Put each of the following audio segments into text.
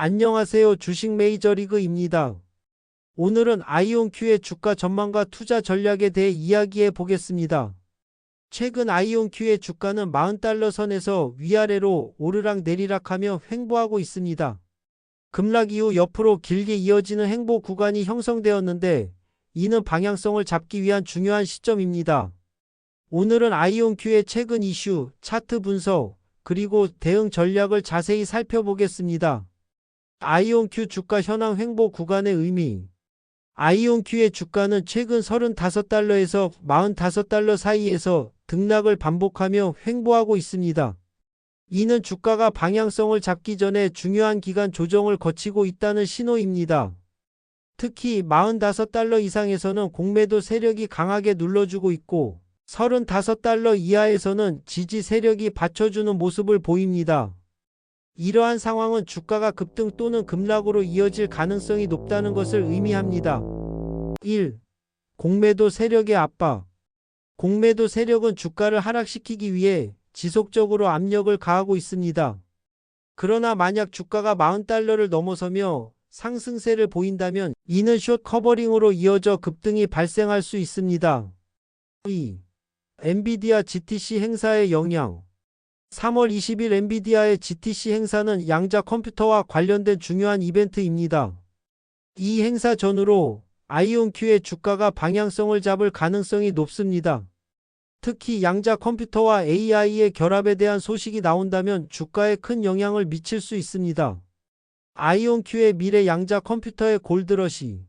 안녕하세요. 주식 메이저리그입니다. 오늘은 아이온큐의 주가 전망과 투자 전략에 대해 이야기해 보겠습니다. 최근 아이온큐의 주가는 40달러 선에서 위아래로 오르락 내리락하며 횡보하고 있습니다. 급락 이후 옆으로 길게 이어지는 횡보 구간이 형성되었는데 이는 방향성을 잡기 위한 중요한 시점입니다. 오늘은 아이온큐의 최근 이슈, 차트 분석, 그리고 대응 전략을 자세히 살펴보겠습니다. 아이온큐 주가 현황 횡보 구간의 의미 아이온큐의 주가는 최근 35달러에서 45달러 사이에서 등락을 반복하며 횡보하고 있습니다. 이는 주가가 방향성을 잡기 전에 중요한 기간 조정을 거치고 있다는 신호입니다. 특히 45달러 이상에서는 공매도 세력이 강하게 눌러주고 있고 35달러 이하에서는 지지 세력이 받쳐주는 모습을 보입니다. 이러한 상황은 주가가 급등 또는 급락으로 이어질 가능성이 높다는 것을 의미합니다. 1. 공매도 세력의 압박. 공매도 세력은 주가를 하락시키기 위해 지속적으로 압력을 가하고 있습니다. 그러나 만약 주가가 40달러를 넘어서며 상승세를 보인다면 이는 숏 커버링으로 이어져 급등이 발생할 수 있습니다. 2. 엔비디아 GTC 행사의 영향. 3월 20일 엔비디아의 GTC 행사는 양자 컴퓨터와 관련된 중요한 이벤트입니다. 이 행사 전후로 아이온큐의 주가가 방향성을 잡을 가능성이 높습니다. 특히 양자 컴퓨터와 AI의 결합에 대한 소식이 나온다면 주가에 큰 영향을 미칠 수 있습니다. 아이온큐의 미래 양자 컴퓨터의 골드러시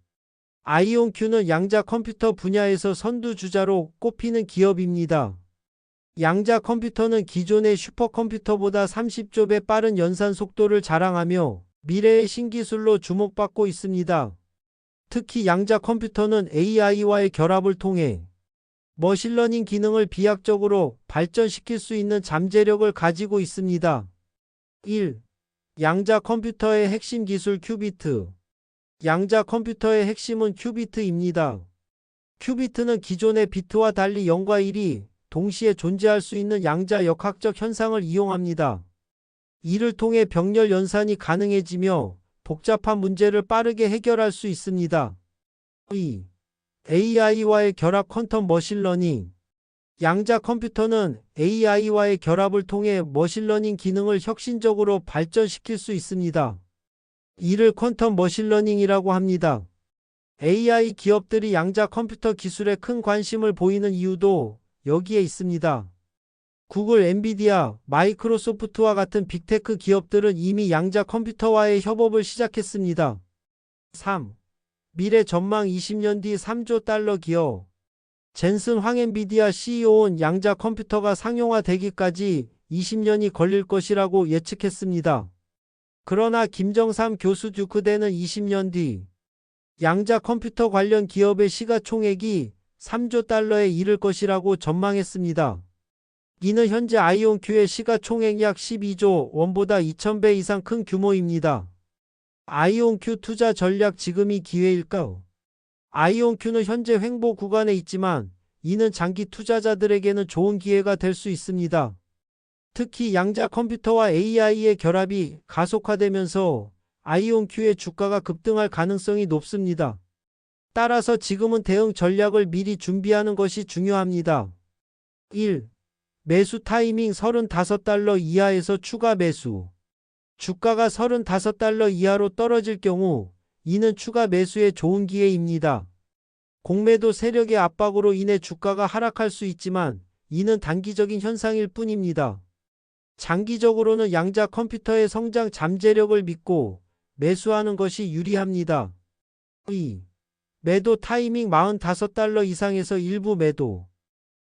아이온큐는 양자 컴퓨터 분야에서 선두주자로 꼽히는 기업입니다. 양자 컴퓨터는 기존의 슈퍼컴퓨터보다 30조 배 빠른 연산 속도를 자랑하며 미래의 신기술로 주목받고 있습니다. 특히 양자 컴퓨터는 AI와의 결합을 통해 머신러닝 기능을 비약적으로 발전시킬 수 있는 잠재력을 가지고 있습니다. 1. 양자 컴퓨터의 핵심 기술 큐비트. 양자 컴퓨터의 핵심은 큐비트입니다. 큐비트는 기존의 비트와 달리 0과 1이 동시에 존재할 수 있는 양자 역학적 현상을 이용합니다. 이를 통해 병렬 연산이 가능해지며 복잡한 문제를 빠르게 해결할 수 있습니다. 2. AI와의 결합 퀀텀 머신러닝 양자 컴퓨터는 AI와의 결합을 통해 머신러닝 기능을 혁신적으로 발전시킬 수 있습니다. 이를 퀀텀 머신러닝이라고 합니다. AI 기업들이 양자 컴퓨터 기술에 큰 관심을 보이는 이유도 여기에 있습니다. 구글, 엔비디아, 마이크로소프트와 같은 빅테크 기업들은 이미 양자 컴퓨터와의 협업을 시작했습니다. 3. 미래 전망 20년 뒤 3조 달러 기업. 젠슨 황엔비디아 CEO는 양자 컴퓨터가 상용화되기까지 20년이 걸릴 것이라고 예측했습니다. 그러나 김정삼 교수 듀크대는 20년 뒤 양자 컴퓨터 관련 기업의 시가총액이 3조 달러에 이를 것이라고 전망했습니다. 이는 현재 아이온큐의 시가총액 약 12조 원보다 2,000배 이상 큰 규모입니다. 아이온큐 투자 전략 지금이 기회일까요? 아이온큐는 현재 횡보 구간에 있지만 이는 장기 투자자들에게는 좋은 기회가 될 수 있습니다. 특히 양자 컴퓨터와 AI의 결합이 가속화되면서 아이온큐의 주가가 급등할 가능성이 높습니다. 따라서 지금은 대응 전략을 미리 준비하는 것이 중요합니다. 1. 매수 타이밍 35달러 이하에서 추가 매수. 주가가 35달러 이하로 떨어질 경우 이는 추가 매수의 좋은 기회입니다. 공매도 세력의 압박으로 인해 주가가 하락할 수 있지만 이는 단기적인 현상일 뿐입니다. 장기적으로는 양자 컴퓨터의 성장 잠재력을 믿고 매수하는 것이 유리합니다. 2. 매도 타이밍 45달러 이상에서 일부 매도.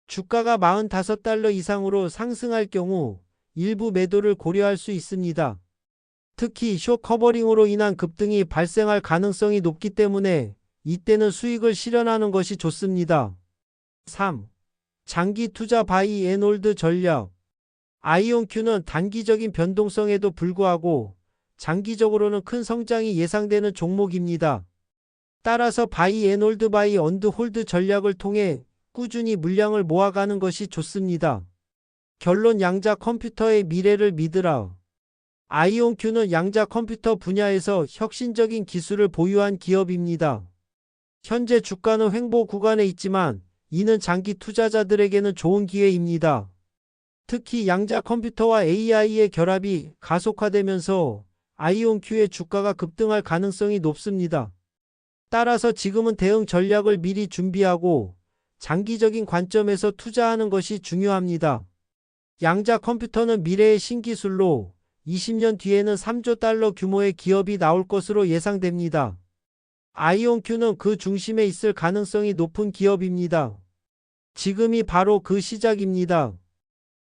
주가가 45달러 이상으로 상승할 경우 일부 매도를 고려할 수 있습니다. 특히 쇼 커버링으로 인한 급등이 발생할 가능성이 높기 때문에 이때는 수익을 실현하는 것이 좋습니다. 3. 장기 투자 바이 앤홀드 전략. 아이온큐는 단기적인 변동성에도 불구하고 장기적으로는 큰 성장이 예상되는 종목입니다. 따라서 바이 앤홀드 바이 언드 홀드 전략을 통해 꾸준히 물량을 모아가는 것이 좋습니다. 결론 양자 컴퓨터의 미래를 믿으라. 아이온큐는 양자 컴퓨터 분야에서 혁신적인 기술을 보유한 기업입니다. 현재 주가는 횡보 구간에 있지만 이는 장기 투자자들에게는 좋은 기회입니다. 특히 양자 컴퓨터와 AI의 결합이 가속화되면서 아이온큐의 주가가 급등할 가능성이 높습니다. 따라서 지금은 대응 전략을 미리 준비하고 장기적인 관점에서 투자하는 것이 중요합니다. 양자 컴퓨터는 미래의 신기술로 20년 뒤에는 3조 달러 규모의 기업이 나올 것으로 예상됩니다. 아이온큐는 그 중심에 있을 가능성이 높은 기업입니다. 지금이 바로 그 시작입니다.